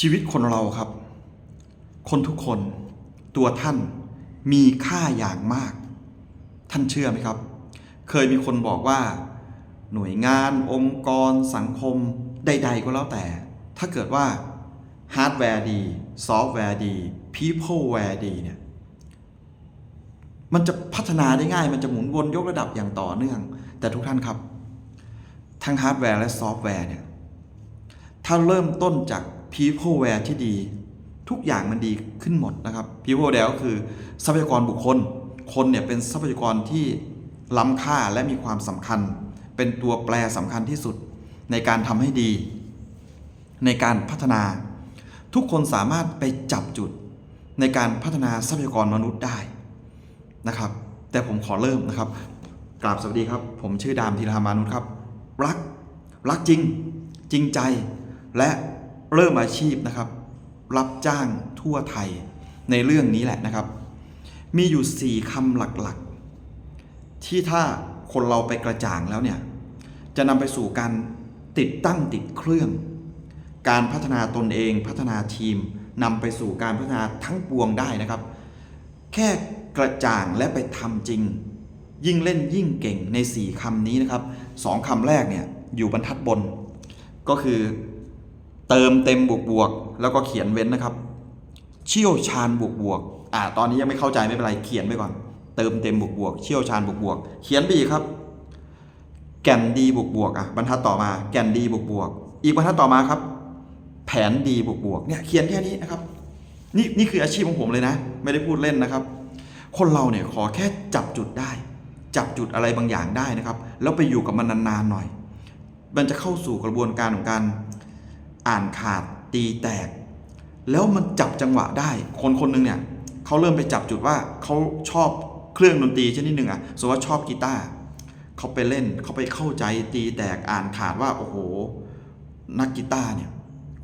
ชีวิตคนเราครับ คนทุกคนตัวท่านมีค่าอย่างมาก ท่านเชื่อไหมครับ เคยมีคนบอกว่า หน่วยงาน องค์กร สังคม ใด ๆ ก็แล้วแต่ ถ้าเกิดว่าฮาร์ดแวร์ดี ซอฟต์แวร์ดี people แวร์ดีเนี่ยมันจะพัฒนาได้ง่าย มันจะหมุนวนยกระดับอย่างต่อเนื่อง แต่ทุกท่านครับ ทั้งฮาร์ดแวร์และซอฟต์แวร์เนี่ย ถ้าเริ่มต้นจาก peopleware ที่ดี ทุกอย่างมันดีขึ้นหมดนะครับ peopleware ก็คือทรัพยากรบุคคล คนเนี่ยเป็นทรัพยากรที่ล้ำค่าและมีความสำคัญ เป็นตัวแปรสำคัญที่สุดในการทำให้ดี ในการพัฒนา ทุกคนสามารถไปจับจุดในการพัฒนาทรัพยากรมนุษย์ได้นะครับ แต่ผมขอเริ่มนะครับกราบสวัสดีครับ ผมชื่อดามธีรธามานุษย์ครับ รัก รักจริง จริงใจ และ เริ่มอาชีพนะครับ รับจ้างทั่วไทยในเรื่องนี้แหละนะครับ มีอยู่ 4คำหลักๆ ที่ถ้าคนเราไปกระจ่างแล้วเนี่ย จะนำไปสู่การติดตั้งติดเครื่อง การพัฒนาตนเองพัฒนาทีมนำไปสู่การพัฒนาทั้งปวงได้นะครับ แค่กระจ่างและไปทำจริง ยิ่งเล่นยิ่งเก่งใน 4คำนี้นะครับสองคำแรกเนี่ยอยู่บรรทัดบน ก็คือ เติมเต็มบวกบวกแล้วก็เขียนเว้นนะครับ เชี่ยวชาญบวกบวกอ่าตอนนี้ยังไม่เข้าใจไม่เป็นไรเขียนไปก่อน เติมเต็มบวกบวกเชี่ยวชาญบวกบวกเขียนไปอีกครับ แก่นดีบวกบวกอะบรรทัดต่อมา แก่นดีบวกบวกอีกบรรทัดต่อมาครับ แผนดีบวกบวกเนี่ยเขียนแค่นี้นะครับ นี่นี่คืออาชีพของผมเลยนะ ไม่ได้พูดเล่นนะครับ คนเราเนี่ยขอแค่จับจุดได้ จับจุดอะไรบางอย่างได้นะครับ แล้วไปอยู่กับมันนานๆหน่อย มันจะเข้าสู่กระบวนการของการ อ่านขาดตีแตก แล้วมันจับจังหวะได้ คนคนหนึงเนี่ยเขาเริ่มไปจับจุดว่าเขาชอบเครื่องดนตรีชนิดหนึ่งอะสมมติว่าชอบกีตาร์เขาไปเล่นเขาไปเข้าใจตีแตกอ่านขาดว่าโอ้โห นักกีตาร์เนี่ย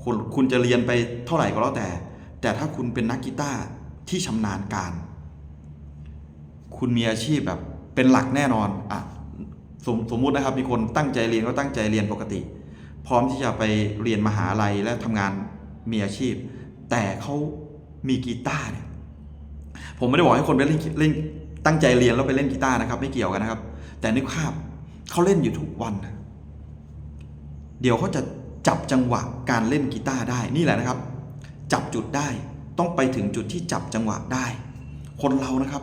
คุณคุณจะเรียนไปเท่าไหร่ก็แล้วแต่ แต่ถ้าคุณเป็นนักกีตาร์ที่ชำนาญการ คุณมีอาชีพแบบเป็นหลักแน่นอนอะสมสมมุตินะครับมีคนตั้งใจเรียนก็ตั้งใจเรียนปกติ พร้อมที่จะไปเรียนมหาลัยและทำงานมีอาชีพ แต่เขามีกีตาร์เนี่ยผมไม่ได้บอกให้คนไปเล่นเล่นตั้งใจเรียนแล้วไปเล่นกีตาร์นะครับ ไม่เกี่ยวกันนะครับ แต่นึกภาพเขาเล่นอยู่ทุกวันนะเดี๋ยวเขาจะจับจังหวะการเล่นกีตาร์ได้นี่แหละนะครับ จับจุดได้ต้องไปถึงจุดที่จับจังหวะได้ คนเรานะครับ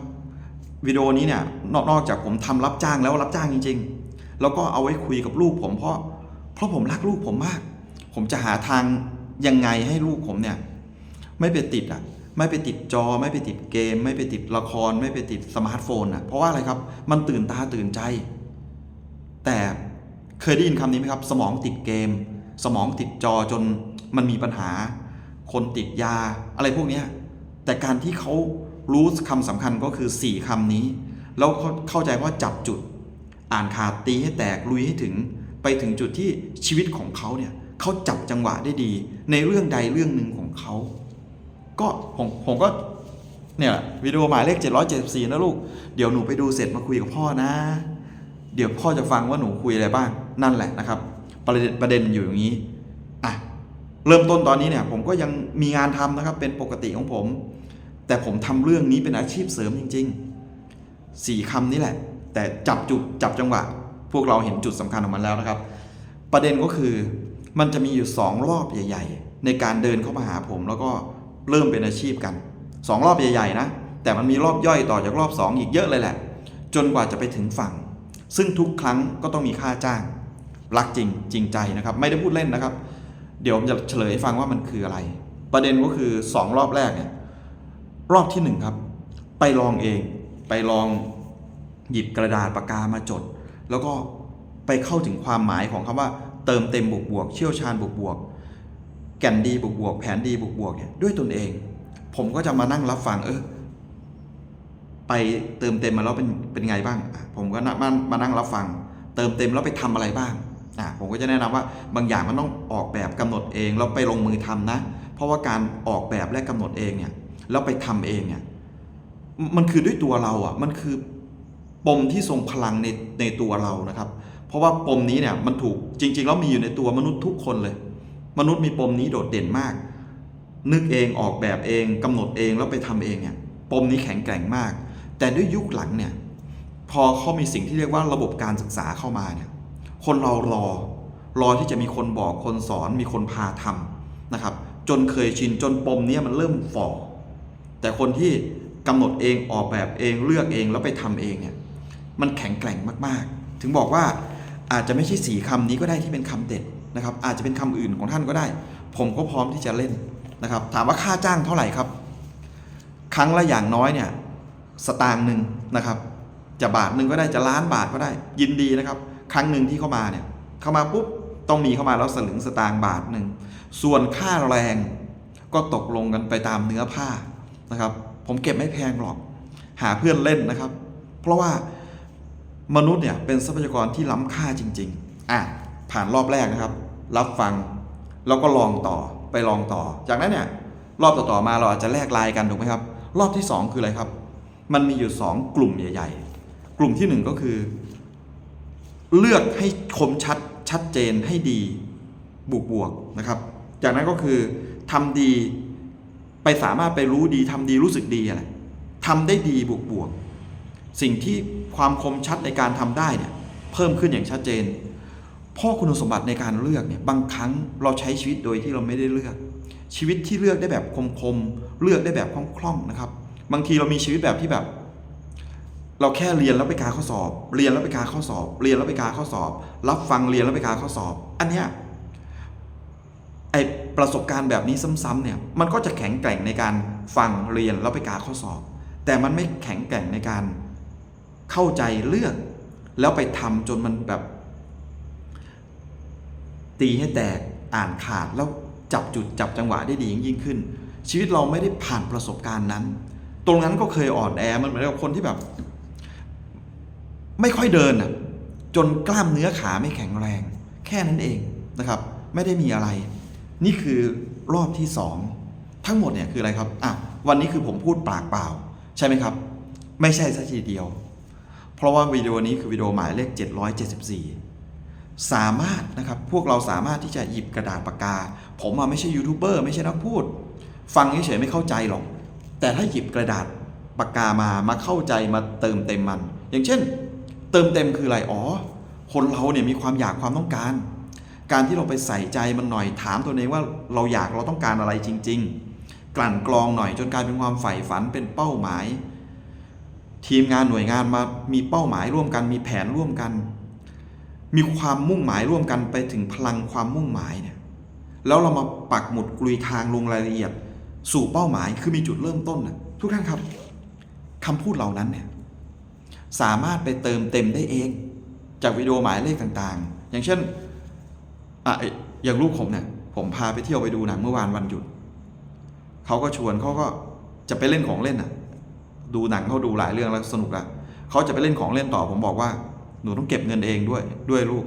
วิดีโอนี้เนี่ยนอกนอกจากผมทำรับจ้างแล้วรับจ้างจริง ๆ แล้วก็เอาไว้คุยกับลูกผมเพราะ เพราะผมรักลูกผมมาก ผมจะหาทางยังไงให้ลูกผมเนี่ย ไม่ไปติดอะ ไม่ไปติดจอ ไม่ไปติดเกม ไม่ไปติดละคร ไม่ไปติดสมาร์ทโฟนอะ เพราะว่าอะไรครับ มันตื่นตาตื่นใจ แต่เคยได้ยินคำนี้ไหมครับ สมองติดเกม สมองติดจอจนมันมีปัญหา คนติดยาอะไรพวกนี้แต่การที่เขารู้คำสำคัญก็คือ 4คำนี้ แล้วเขาเข้าใจว่าจับจุด อ่านขาดตีให้แตกลุยให้ถึง ไปถึงจุดที่ชีวิตของเขาเนี่ยเขาจับจังหวะได้ดี ในเรื่องใดเรื่องหนึ่งของเขา ก็ผมผมก็เนี่ยวิดีโอหมายเลข 774 นะลูก เดี๋ยวหนูไปดูเสร็จมาคุยกับพ่อนะ เดี๋ยวพ่อจะฟังว่าหนูคุยอะไรบ้าง นั่นแหละนะครับ ประเด็นประเด็นอยู่อย่างนี้อะเริ่มต้นตอนนี้เนี่ยผมก็ยังมีงานทำนะครับเป็นปกติของผม แต่ผมทำเรื่องนี้เป็นอาชีพเสริมจริงๆสี่คำนี้แหละ แต่จับจุดจับจังหวะ พวกเราเห็นจุดสำคัญของมันแล้วนะครับ ประเด็นก็คือมันจะมีอยู่สองรอบใหญ่ ๆ ในการเดินเข้ามาหาผม แล้วก็เริ่มเป็นอาชีพกันสองรอบใหญ่ๆนะแต่มันมีรอบย่อยต่อจากรอบสองอีกเยอะเลยแหละ จนกว่าจะไปถึงฝั่ง ซึ่งทุกครั้งก็ต้องมีค่าจ้าง รักจริงจริงใจนะครับ ไม่ได้พูดเล่นนะครับ เดี๋ยวผมจะเฉลยให้ฟังว่ามันคืออะไร ประเด็นก็คือสองรอบแรกเนี่ยรอบที่หนึ่งครับ ไปลองเองไปลองหยิบกระดาษปากกามาจด แล้วก็ไปเข้าถึงความหมายของคำว่า เติมเต็มบวกบวกเชี่ยวชาญบวกบวกแก่นดีบวกบวกแผนดีบวกบวกเนี่ยด้วยตนเอง ผมก็จะมานั่งรับฟังเออไปเติมเต็มมาแล้วเป็นเป็นไงบ้าง ผมก็มามานั่งรับฟัง เติมเต็มแล้วไปทำอะไรบ้างอะผมก็จะแนะนำว่าบางอย่างมันต้องออกแบบกำหนดเองแล้วไปลงมือทำนะ เพราะว่าการออกแบบและกำหนดเองเนี่ยแล้วไปทำเองเนี่ยมันคือด้วยตัวเราอะมันคือ ปมที่ทรงพลังในในตัวเรานะครับ เพราะว่าปมนี้เนี่ยมันถูกจริง ๆ แล้วมีอยู่ในตัวมนุษย์ทุกคนเลย มนุษย์มีปมนี้โดดเด่นมาก นึกเองออกแบบเองกำหนดเองแล้วไปทำเองเนี่ยปมนี้แข็งแกร่งมาก แต่ด้วยยุคหลังเนี่ยพอเขามีสิ่งที่เรียกว่าระบบการศึกษาเข้ามาเนี่ยคนเรารอรอที่จะมีคนบอกคนสอนมีคนพาทำนะครับ จนเคยชินจนปมเนี้ยมันเริ่มฝ่อแต่คนที่กำหนดเองออกแบบเองเลือกเองแล้วไปทำเองเนี่ย มันแข็งแกร่งมากๆ ถึงบอกว่าอาจจะไม่ใช่สีคำนี้ก็ได้ที่เป็นคำเด็ดนะครับ อาจจะเป็นคำอื่นของท่านก็ได้ ผมก็พร้อมที่จะเล่นนะครับ ถามว่าค่าจ้างเท่าไหร่ครับ ครั้งละอย่างน้อยเนี่ยสตางค์หนึ่งนะครับ จะบาทหนึ่งก็ได้จะล้านบาทก็ได้ ยินดีนะครับ ครั้งหนึ่งที่เข้ามาเนี่ยเข้ามาปุ๊บต้องมีเข้ามาแล้วสลึงสตางค์บาทหนึ่งส่วนค่าแรงก็ตกลงกันไปตามเนื้อผ้านะครับ ผมเก็บไม่แพงหรอก หาเพื่อนเล่นนะครับ เพราะว่า มนุษย์เนี่ยเป็นทรัพยากรที่ล้ำค่าจริง ๆ อะ ผ่านรอบแรกนะครับ รับฟัง แล้วก็ลองต่อไปลองต่อ จากนั้นเนี่ยรอบต่อๆมาเราอาจจะแลกลน์กันถูกไหมครับ รอบที่สองคืออะไรครับ มันมีอยู่สองกลุ่มใหญ่ ๆ กลุ่มที่หนึ่งก็คือ เลือกให้คมชัดชัดเจนให้ดีบวกบวกๆนะครับ จากนั้นก็คือทำดีไปสามารถไปรู้ดีทำดีรู้สึกดีอะไรทำได้ดีบวกบวกๆ สิ่งที่ความคมชัดในการทำได้เนี่ยเพิ่มขึ้นอย่างชัดเจน พ่อคุณสมบัติในการเลือกเนี่ยบางครั้งเราใช้ชีวิตโดยที่เราไม่ได้เลือก ชีวิตที่เลือกได้แบบคมๆเลือกได้แบบคล่องๆนะครับ บางทีเรามีชีวิตแบบที่แบบ เราแค่เรียนแล้วไปกาข้อสอบ เรียนแล้วไปกาข้อสอบ เรียนแล้วไปกาข้อสอบ รับฟังเรียนแล้วไปกาข้อสอบ อันเนี้ยไอประสบการณ์แบบนี้ซ้ำๆเนี่ยมันก็จะแข็งแกร่งในการฟังเรียนแล้วไปกาข้อสอบ แต่มันไม่แข็งแกร่งในการ เข้าใจเลือก แล้วไปทำจนมันแบบ ตีให้แตกอ่านขาดแล้วจับจุดจับจังหวะได้ดียิ่งขึ้น ชีวิตเราไม่ได้ผ่านประสบการณ์นั้น ตรงนั้นก็เคยอ่อนแอมันเหมือนกับคนที่แบบ ไม่ค่อยเดินอะจนกล้ามเนื้อขาไม่แข็งแรง แค่นั้นเองนะครับ ไม่ได้มีอะไร นี่คือรอบที่สองทั้งหมดเนี่ยคืออะไรครับอะวันนี้คือผมพูดปากเปล่า ใช่ไหมครับ ไม่ใช่สักทีเดียว ราะว่าวิดีโอนี้คือวิดีโอหมายเลข 774 สามารถนะครับพวกเราสามารถที่จะหยิบกระดาษปากกา ผมอะไม่ใช่ยูทูบเบอร์ไม่ใช่นักพูด ฟังเฉยๆไม่เข้าใจหรอก แต่ถ้าหยิบกระดาษปากกามามาเข้าใจมาเติมเต็มมัน อย่างเช่น เติมเต็มคืออะไรอ๋อคนเราเนี่ยมีความอยากความต้องการ การที่เราไปใส่ใจมันหน่อยถามตัวเองว่าเราอยากเราต้องการอะไรจริง ๆ กลั่นกรองหน่อยจนกลายเป็นความใฝ่ฝันเป็นเป้าหมาย ทีมงานหน่วยงานมามีเป้าหมายร่วมกัน มีแผนร่วมกัน มีความมุ่งหมายร่วมกันไปถึงพลังความมุ่งหมายเนี่ยแล้วเรามาปักหมุดกลุยทางลงรายละเอียด สู่เป้าหมายคือมีจุดเริ่มต้นนะทุกท่านครับคำพูดเหล่านั้นเนี่ยสามารถไปเติมเต็มได้เอง จากวิดีโอหมายเลขต่างๆ อย่างเช่นอะอยอย่างลูกผมเนี่ยผมพาไปเที่ยวไปดูหนังเมื่อวานวันหยุดเขาก็ชวนเขาก็จะไปเล่นของเล่นอะ ดูหนังเขาดูหลายเรื่องแล้วสนุกละเขาจะไปเล่นของเล่นต่อผมบอกว่าหนูต้องเก็บเงินเองด้วยด้วยลูก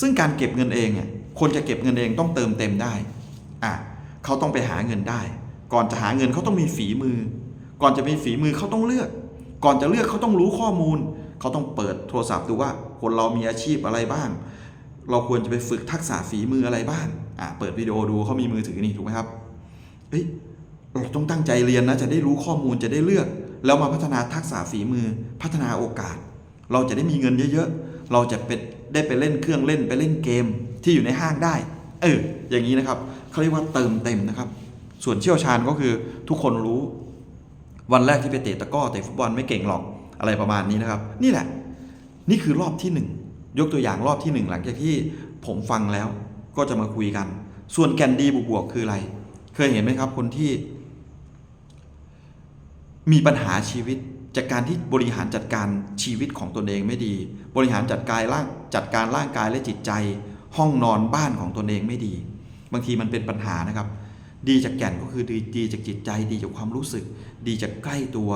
ซึ่งการเก็บเงินเองเนี่ยคนจะเก็บเงินเองต้องเติมเต็มได้อะเขาต้องไปหาเงินได้ ก่อนจะหาเงินเขาต้องมีฝีมือ ก่อนจะมีฝีมือเขาต้องเลือก ก่อนจะเลือกเขาต้องรู้ข้อมูล เขาต้องเปิดโทรศัพท์ดูว่าคนเรามีอาชีพอะไรบ้าง เราควรจะไปฝึกทักษะฝีมืออะไรบ้างอะเปิดวิดีโอดูเขามีมือถือนี่ถูกไหมครับเฮ้ยเราต้องตั้งใจเรียนนะจะได้รู้ข้อมูลจะได้เลือก แล้วมาพัฒนาทักษะฝีมือพัฒนาโอกาส เราจะได้มีเงินเยอะๆ เราจะเป็นได้ไปเล่นเครื่องเล่นไปเล่นเกมที่อยู่ในห้างได้ เออ อย่างนี้นะครับเขาเรียกว่าเติมเต็มนะครับ ส่วนเชี่ยวชาญก็คือทุกคนรู้วันแรกที่ไปเตะตะก้อเตะฟุตบอลไม่เก่งหรอกอะไรประมาณนี้นะครับ นี่แหละ นี่คือรอบที่หนึ่งยกตัวอย่างรอบที่หนึ่งหลังจากที่ผมฟังแล้วก็จะมาคุยกัน ส่วนแก่นดีบวกๆคืออะไร เคยเห็นไหมครับ คนที่ มีปัญหาชีวิตจากการที่บริหารจัดการชีวิตของตนเองไม่ดี บริหารจัดการร่างจัดการร่างกายและจิตใจ ห้องนอนบ้านของตนเองไม่ดี บางทีมันเป็นปัญหานะครับ ดีจากแก่นก็คือดีดีจากจิตใจ ดีจากความรู้สึก ดีจากใกล้ตัว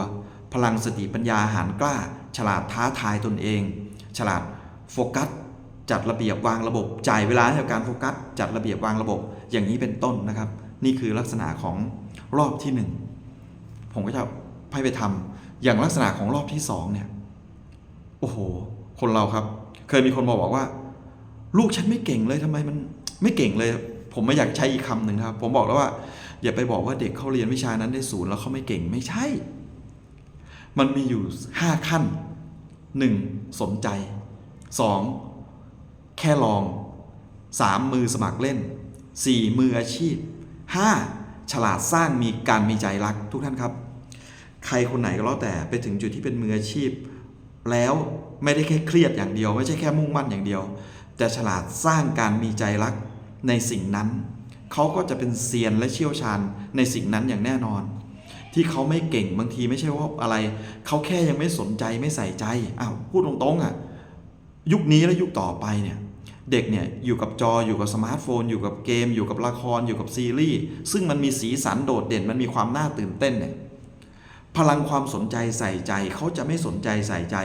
พลังสติปัญญาหารกล้า ฉลาดท้าทายตนเอง ฉลาดโฟกัสจัดระเบียบวางระบบ จ่ายเวลาให้กับการโฟกัส จัดระเบียบวางระบบ อย่างนี้เป็นต้นนะครับ นี่คือลักษณะของรอบที่หนึ่งผมก็จะ ให้ไปทำอย่างลักษณะของรอบที่สองเนี่ยโอ้โห คนเราครับ เคยมีคนมาบอกว่า ลูกฉันไม่เก่งเลยทำไมมันไม่เก่งเลย ผมไม่อยากใช้อีกคำหนึ่งครับ ผมบอกแล้วว่า อย่าไปบอกว่าเด็กเขาเรียนวิชานั้นได้ศูนย์แล้วเขาไม่เก่งไม่ใช่ มันมีอยู่5ขั้น 1. สนใจ 2. แค่ลอง 3. มือสมัครเล่น 4. มืออาชีพ 5. ฉลาดสร้างมีการมีใจรักทุกท่านครับ ใครคนไหนก็แล้วแต่ไปถึงจุดที่เป็นมืออาชีพ แล้วไม่ได้แค่เครียดอย่างเดียว ไม่ใช่แค่มุ่งมั่นอย่างเดียว แต่ฉลาดสร้างการมีใจรักในสิ่งนั้น เขาก็จะเป็นเซียนและเชี่ยวชาญในสิ่งนั้นอย่างแน่นอน ที่เขาไม่เก่งบางทีไม่ใช่ว่าอะไร เขาแค่ยังไม่สนใจไม่ใส่ใจอ้าวพูดตรงๆอะยุคนี้และยุคต่อไปเนี่ยเด็กเนี่ยอยู่กับจออยู่กับสมาร์ทโฟน อยู่กับเกม อยู่กับละครอยู่กับซีรีส์ซึ่งมันมีสีสันโดดเด่นมันมีความน่าตื่นเต้นเนี่ย พลังความสนใจใส่ใจเขาจะไม่สนใจใส่ใจ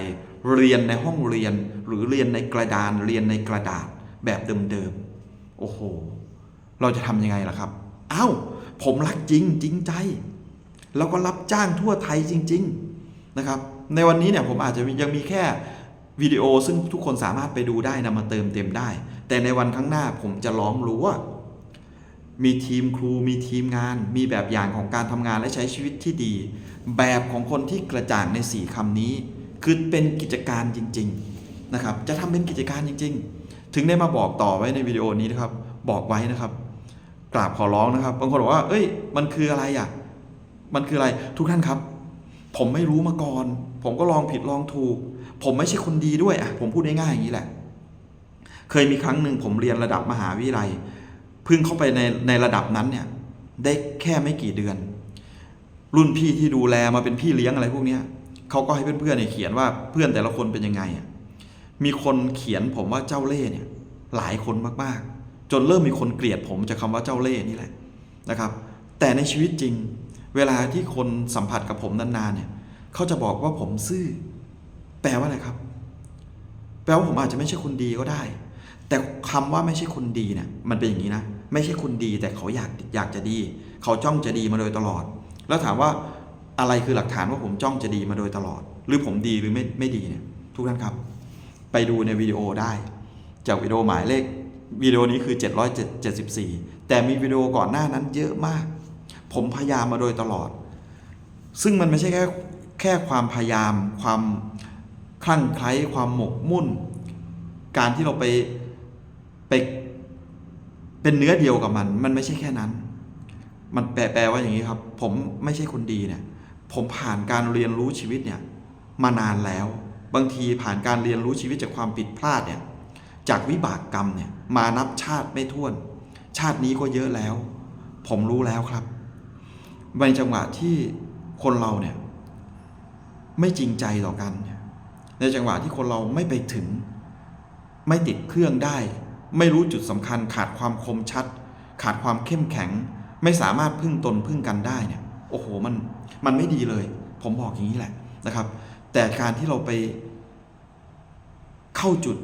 เรียนในห้องเรียนหรือเรียนในกระดานเรียนในกระดาษแบบเดิมๆโอ้โห เราจะทำยังไงล่ะครับอ้าวผมรักจริงจริงใจ แล้วก็รับจ้างทั่วไทยจริง ๆนะครับ ในวันนี้เนี่ยผมอาจจะยังมีแค่วิดีโอซึ่งทุกคนสามารถไปดูได้นำมาเติมเต็มได้ แต่ในวันข้างหน้าผมจะล้อมรั้ว มีทีมครูมีทีมงาน มีแบบอย่างของการทำงานและใช้ชีวิตที่ดี แบบของคนที่กระจ่างใน4คำนี้ คือเป็นกิจการจริง ๆนะครับ จะทำเป็นกิจการจริง ๆ ถึงได้มาบอกต่อไว้ในวิดีโอนี้นะครับ บอกไว้นะครับกราบขอร้องนะครับ บางคนบอกว่า เอ้ย มันคืออะไรอะ มันคืออะไรทุกท่านครับ ผมไม่รู้มาก่อน ผมก็ลองผิดลองถูก ผมไม่ใช่คนดีด้วยอะผมพูดง่ายๆอย่างนี้แหละ เคยมีครั้งหนึ่งผมเรียนระดับมหาวิทยาลัย พิ่งเข้าไปในในระดับนั้นเนี่ย ได้แค่ไม่กี่เดือน รุ่นพี่ที่ดูแลมาเป็นพี่เลี้ยงอะไรพวกเนี้ยเขาก็ให้เพื่อนๆเนี่ยเขียนว่าเพื่อนแต่ละคนเป็นยังไงอะมีคนเขียนผมว่าเจ้าเล่ห์เนี่ย หลายคนมากๆ จนเริ่มมีคนเกลียดผมจากคำว่าเจ้าเล่ห์นี่แหละนะครับ แต่ในชีวิตจริง เวลาที่คนสัมผัสกับผมนานๆเนี่ยเขาจะบอกว่าผมซื่อ แปลว่าอะไรครับ แปลว่าผมอาจจะไม่ใช่คนดีก็ได้ แต่คำว่าไม่ใช่คนดีเนี่ยมันเป็นอย่างนี้นะ ไม่ใช่คนดีแต่เขาอยากอยากจะดี เขาจ้องจะดีมาโดยตลอด แล้วถามว่าอะไรคือหลักฐานว่าผมจ้องจะดีมาโดยตลอด หรือผมดีหรือไม่ไม่ดีเนี่ยทุกท่านครับ ไปดูในวิดีโอได้ จากวิดีโอหมายเลขวิดีโอนี้คือ 774 แต่มีวิดีโอก่อนหน้านั้นเยอะมาก ผมพยายามมาโดยตลอด ซึ่งมันไม่ใช่แค่แค่ความพยายาม ความคลั่งไคล้ความหมกมุ่น การที่เราไปไป เป็นเนื้อเดียวกับมัน มันไม่ใช่แค่นั้น มันแปลแปลว่าอย่างนี้ครับ ผมไม่ใช่คนดีเนี่ย ผมผ่านการเรียนรู้ชีวิตเนี่ย มานานแล้ว บางทีผ่านการเรียนรู้ชีวิตจากความผิดพลาดเนี่ย จากวิบากกรรมเนี่ย มานับชาติไม่ถ้วน ชาตินี้ก็เยอะแล้ว ผมรู้แล้วครับในจังหวะที่คนเราเนี่ย ไม่จริงใจต่อกัน ในจังหวะที่คนเราไม่ไปถึง ไม่ติดเครื่องได้ ไม่รู้จุดสำคัญขาดความคมชัด ขาดความเข้มแข็ง ไม่สามารถพึ่งตนพึ่งกันได้เนี่ยโอ้โหมันมันไม่ดีเลย ผมบอกอย่างนี้แหละนะครับ แต่การที่เราไปเข้าจุด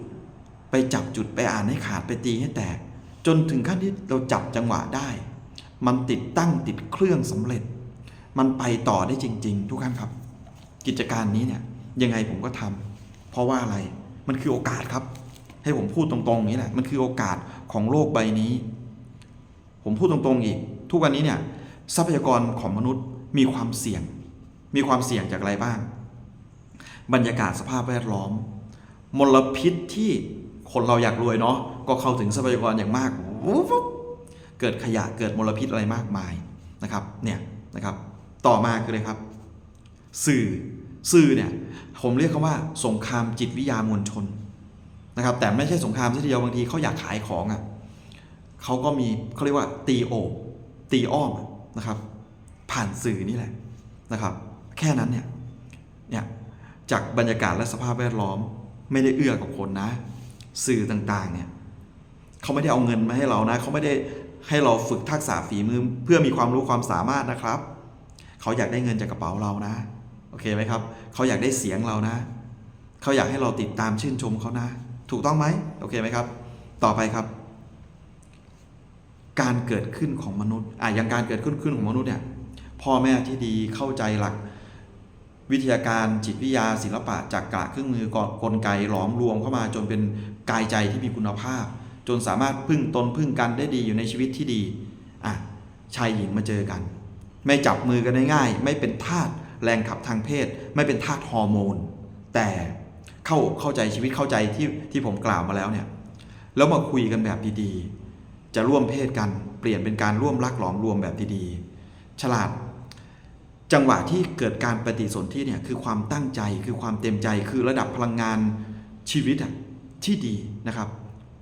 ไปจับจุดไปอ่านให้ขาดไปตีให้แตก จนถึงขั้นที่เราจับจังหวะได้ มันติดตั้งติดเครื่องสำเร็จ มันไปต่อได้จริง ๆ ทุกท่านครับ กิจการนี้เนี่ยยังไงผมก็ทำเพราะว่าอะไรมันคือโอกาสครับ ให้ผมพูดตรงๆอย่างนี้แหละมันคือโอกาสของโลกใบนี้ ผมพูดตรงๆอีก ทุกวันนี้เนี่ยทรัพยากรของมนุษย์มีความเสี่ยง มีความเสี่ยงจากอะไรบ้าง บรรยากาศสภาพแวดล้อม มลพิษที่คนเราอยากรวยเนาะก็เข้าถึงทรัพยากรอย่างมากเกิดขยะเกิดมลพิษอะไรมากมายนะครับเนี่ยนะครับต่อมาคืออะไรครับ สื่อสื่อเนี่ยผมเรียกคำว่า สงครามจิตวิทยามวลชน นะครับแต่ไม่ใช่สงครามที่เดียวบางทีเขาอยากขายของอะ่ะเขาก็มีเขาเรียกว่าตีโอบตีอ้อมนะครับ ผ่านสื่อนี่แหละนะครับ แค่นั้นเนี่ยเนี่ยจากบรรยากาศและสภาพแวดล้อมไม่ได้เอื้อกับคนนะ สื่อต่างๆเนี่ยเขาไม่ได้เอาเงินมาให้เรานะเขาไม่ได้ให้เราฝึกทักษะฝีมือเพื่อมีความรู้ความสามารถนะครับ เขาอยากได้เงินจากกระเป๋าเรานะ โอเคไหมครับ เขาอยากได้เสียงเรานะ เขาอยากให้เราติดตามชื่นชมเขานะ ถูกต้องไหมโอเคไหมครับ ต่อไปครับ การเกิดขึ้นของมนุษย์อะอย่างการเกิดขึ้นขึ้นของมนุษย์เนี่ยพ่อแม่ที่ดีเข้าใจหลัก วิทยาการจิตวิทยาศิลปะจากกะเครื่องมือกกลไกหลอมรวมเข้ามาจนเป็นกายใจที่มีคุณภาพ จนสามารถพึ่งตนพึ่งกันได้ดีอยู่ในชีวิตที่ดีอะชายหญิงมาเจอกัน ไม่จับมือกันง่ายๆไม่เป็นทาสแรงขับทางเพศ ไม่เป็นทาสฮอร์โมน แต่ เข้าเข้าใจชีวิตเข้าใจที่ที่ผมกล่าวมาแล้วเนี่ยแล้วมาคุยกันแบบดีๆ จะร่วมเพศกันเปลี่ยนเป็นการร่วมรักหลอมรวมแบบดีๆ ฉลาด จังหวะที่เกิดการปฏิสนธิเนี่ยคือความตั้งใจคือความเต็มใจคือระดับพลังงานชีวิตอะที่ดีนะครับ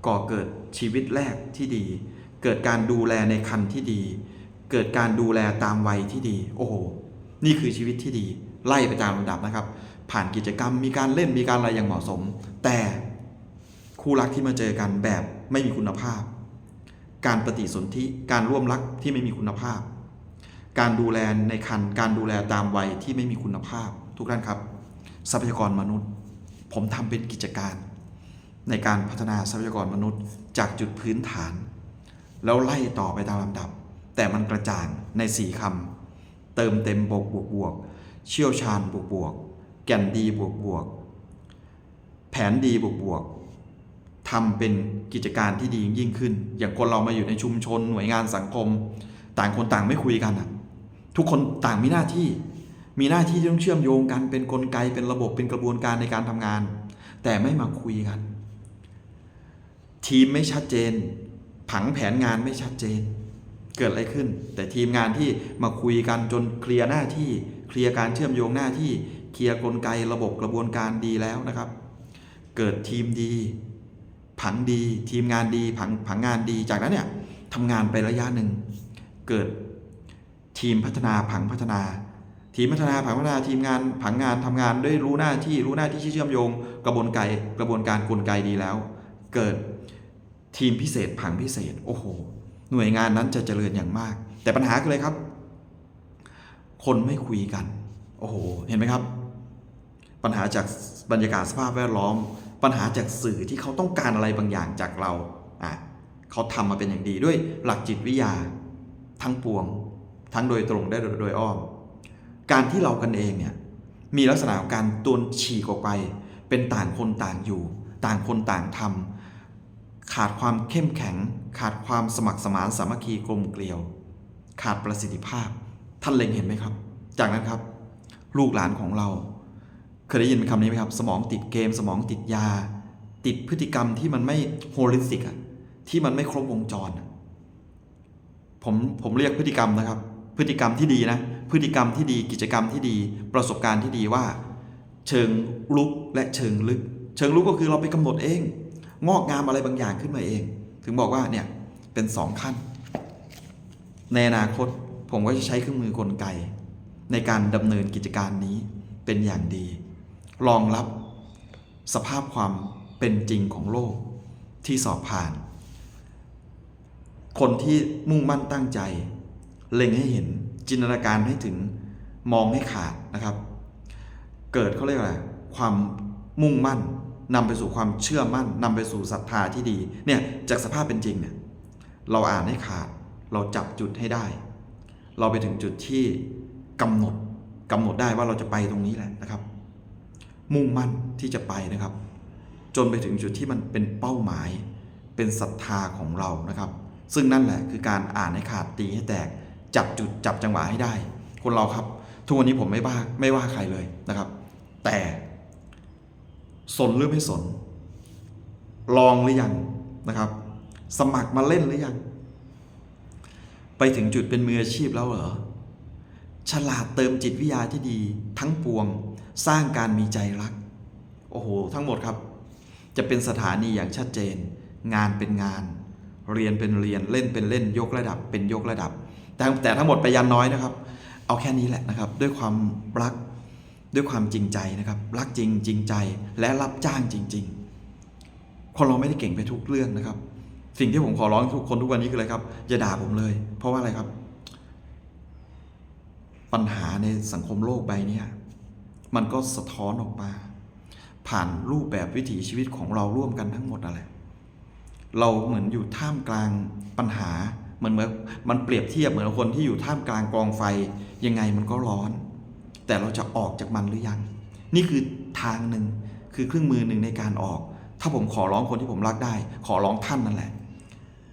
ก่อเกิดชีวิตแรกที่ดี เกิดการดูแลในคันที่ดี เกิดการดูแลตามวัยที่ดี โอ้โห นี่คือชีวิตที่ดี ไล่ไปตามลำดับนะครับ ผ่านกิจกรรมมีการเล่นมีการอะไรอย่างเหมาะสม แต่คู่รักที่มาเจอกันแบบไม่มีคุณภาพ การปฏิสนธิการร่วมรักที่ไม่มีคุณภาพ การดูแลในคันการดูแลตามวัยที่ไม่มีคุณภาพ ทุกท่านครับ ทรัพยากรมนุษย์ ผมทำเป็นกิจการในการพัฒนาทรัพยากรมนุษย์จากจุดพื้นฐาน แล้วไล่ต่อไปตามลำดับ แต่มันกระจ่างในสี่คำเติมเต็มบวกบวกบวก เชี่ยวชาญบวกบวก แก่นดีบวกบวกแผนดีบวกบวกทำเป็นกิจการที่ดียิ่งขึ้น อย่างคนเรามาอยู่ในชุมชนหน่วยงานสังคม ต่างคนต่างไม่คุยกันอะทุกคนต่างมีหน้าที่ มีหน้าที่ที่ต้องเชื่อมโยงกันเป็นกลไกเป็นระบบเป็นกระบวนการในการทำงาน แต่ไม่มาคุยกัน ทีมไม่ชัดเจน ผังแผนงานไม่ชัดเจน เกิดอะไรขึ้น แต่ทีมงานที่มาคุยกันจนเคลียร์หน้าที่ เคลียร์การเชื่อมโยงหน้าที่ เคลียร์กลไกระบบกระบวนการดีแล้วนะครับ เกิดทีมดี ผังดี ทีมงานดีผังผังงานดีจากนั้นเนี่ยทำงานไประยะหนึ่ง เกิดทีมพัฒนาผังพัฒนา ทีมพัฒนาผังพัฒนาทีมงานผังงานทำงานด้วยรู้หน้าที่รู้หน้าที่ที่เชื่อมโยง กระบวนการกระบวนการกลไกดีแล้ว เกิดทีมพิเศษผังพิเศษ โอ้โห หน่วยงานนั้นจะเจริญอย่างมาก แต่ปัญหาคืออะไรครับ คนไม่คุยกัน โอ้โห เห็นไหมครับ ปัญหาจากบรรยากาศสภาพแวดล้อม ปัญหาจากสื่อที่เขาต้องการอะไรบางอย่างจากเราอะเขาทำมาเป็นอย่างดีด้วยหลักจิตวิทยา ทั้งปวง ทั้งโดยตรงได้โดยอ้อม การที่เรากันเองเนี่ยมีลักษณะของการตวนฉีกออกไป เป็นต่างคนต่างอยู่ ต่างคนต่างทำขาดความเข้มแข็ง ขาดความสมัครสมานสามัคคีกลมเกลียว ขาดประสิทธิภาพ ท่านเล็งเห็นไหมครับ จากนั้นครับ ลูกหลานของเรา เคยได้ยินคำนี้ไหมครับ สมองติดเกม สมองติดยา ติดพฤติกรรมที่มันไม่โฮลิสติกอะที่มันไม่ครบวงจรผมผมเรียกพฤติกรรมนะครับ พฤติกรรมที่ดีนะ พฤติกรรมที่ดีกิจกรรมที่ดี ประสบการณ์ที่ดีว่า เชิงลุกและเชิงลึก เชิงลุกก็คือเราไปกำหนดเอง งอกงามอะไรบางอย่างขึ้นมาเอง ถึงบอกว่าเนี่ยเป็นสองขั้น ในอนาคตผมก็จะใช้เครื่องมือกลไก ในการดำเนินกิจการนี้เป็นอย่างดี รองรับสภาพความเป็นจริงของโลกที่สอบผ่าน คนที่มุ่งมั่นตั้งใจ เล็งให้เห็นจินตนาการให้ถึงมองให้ขาดนะครับ เกิดเขาเรียกอะไรความมุ่งมั่นนำไปสู่ความเชื่อมั่นนำไปสู่ศรัทธาที่ดีเนี่ยจากสภาพเป็นจริงเนี่ยเราอ่านให้ขาดเราจับจุดให้ได้ เราไปถึงจุดที่กำหนดกำหนดได้ว่าเราจะไปตรงนี้แหละนะครับ มุ่งมั่นที่จะไปนะครับ จนไปถึงจุดที่มันเป็นเป้าหมาย เป็นศรัทธาของเรานะครับ ซึ่งนั่นแหละคือการอ่านให้ขาดตีให้แตก จับจุดจับจังหวะให้ได้ คนเราครับ ทุกวันนี้ผมไม่ว่าไม่ว่าใครเลยนะครับ แต่สนหรือไม่สน ลองหรือยังนะครับ สมัครมาเล่นหรือยัง ไปถึงจุดเป็นมืออาชีพแล้วเหรอฉลาดเติมจิตวิทยาที่ดีทั้งปวง สร้างการมีใจรัก โอ้โห ทั้งหมดครับ จะเป็นสถานีอย่างชัดเจน งานเป็นงาน เรียนเป็นเรียนเล่นเป็นเล่นยกระดับ เป็นยกระดับ แต่แต่ทั้งหมดไปยันน้อยนะครับ เอาแค่นี้แหละนะครับ ด้วยความรักด้วยความจริงใจนะครับ รักจริงจริงใจและรับจ้างจริง ๆ คนเราไม่ได้เก่งไปทุกเรื่องนะครับ สิ่งที่ผมขอร้องทุกคนทุกวันนี้คืออะไรครับอย่าด่าผมเลย เพราะว่าอะไรครับ ปัญหาในสังคมโลกใบนี้ มันก็สะท้อนออกมา ผ่านรูปแบบวิถีชีวิตของเราร่วมกันทั้งหมดนั่นแหละเราเหมือนอยู่ท่ามกลางปัญหาเหมือนเหมือนมันเปรียบเทียบเหมือนคนที่อยู่ท่ามกลางกองไฟ ยังไงมันก็ร้อน แต่เราจะออกจากมันหรือยัง นี่คือทางหนึ่งคือเครื่องมือหนึ่งในการออก ถ้าผมขอร้องคนที่ผมรักได้ ขอร้องท่านนั่นแหละ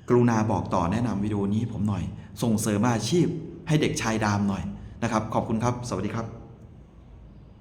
กรุณาบอกต่อแนะนำวิดีโอนี้ให้ผมหน่อย ส่งเสริมอาชีพให้เด็กชายดามหน่อยนะครับ ขอบคุณครับ สวัสดีครับ